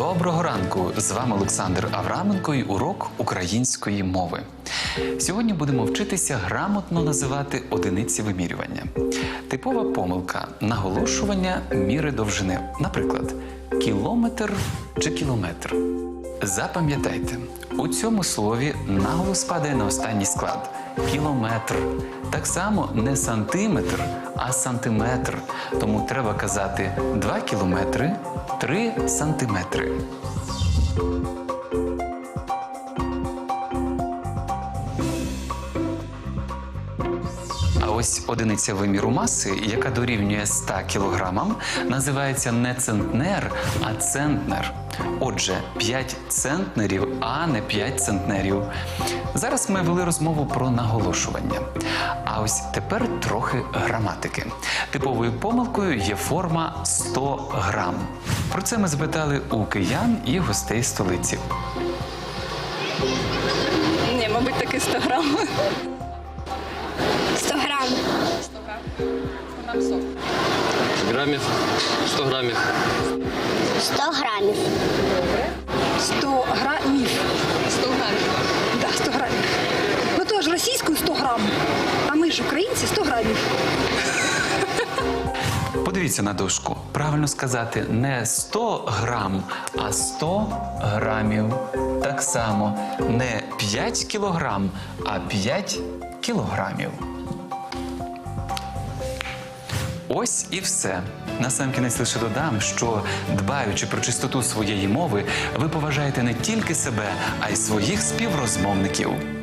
Доброго ранку! З вами Олександр Авраменко і урок української мови. Сьогодні будемо вчитися грамотно називати одиниці вимірювання. Типова помилка наголошування міри довжини. Наприклад, кілометр чи кілометр. Запам'ятайте, у цьому слові наголос падає на останній склад кілометр. Так само не сантиметр, а сантиметр. Тому треба казати 2 кілометри, 3 сантиметри. Ось одиниця виміру маси, яка дорівнює 100 кілограмам, називається не центнер, а центнер. Отже, 5 центнерів, а не 5 центнерів. Зараз ми вели розмову про наголошування. А ось тепер трохи граматики. Типовою помилкою є форма 100 грам. Про це ми запитали у киян і гостей столиці. Ні, мабуть, таки 100 грам. 100 грам. Грамів 100 грамів. 100 грамів. Добре. 100 грамів. 100 грамів. Да, 100 грамів. Ну то ж російською 100 грам. А ми ж українці 100 грамів. Подивіться на дошку. Правильно сказати не 100 грам, а 100 грамів. Так само не 5 кілограм, а 5 кілограмів. Ось і все. Насамкінець лише додам, що дбаючи про чистоту своєї мови, ви поважаєте не тільки себе, а й своїх співрозмовників.